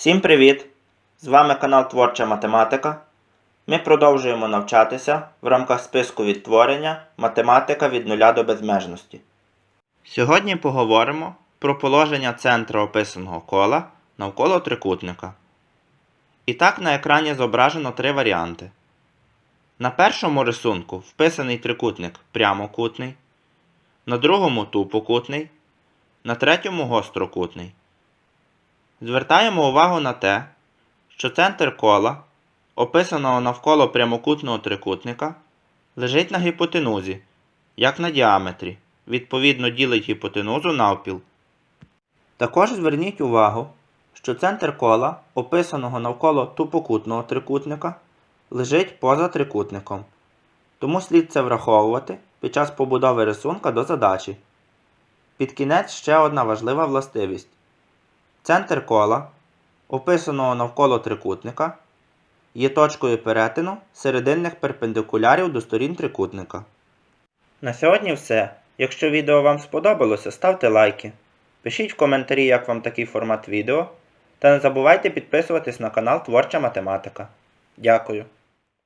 Всім привіт! З вами канал Творча Математика. Ми продовжуємо навчатися в рамках списку відтворення Математика від нуля до безмежності. Сьогодні поговоримо про положення центра описаного кола навколо трикутника. І так на екрані зображено три варіанти. На першому рисунку вписаний трикутник прямокутний, на другому тупокутний, на третьому гострокутний. Звертаємо увагу на те, що центр кола, описаного навколо прямокутного трикутника, лежить на гіпотенузі, як на діаметрі, відповідно ділить гіпотенузу навпіл. Також зверніть увагу, що центр кола, описаного навколо тупокутного трикутника, лежить поза трикутником. Тому слід це враховувати під час побудови рисунка до задачі. Під кінець ще одна важлива властивість. Центр кола, описаного навколо трикутника, є точкою перетину серединних перпендикулярів до сторін трикутника. На сьогодні все. Якщо відео вам сподобалося, ставте лайки. Пишіть в коментарі, як вам такий формат відео. Та не забувайте підписуватись на канал Творча Математика. Дякую.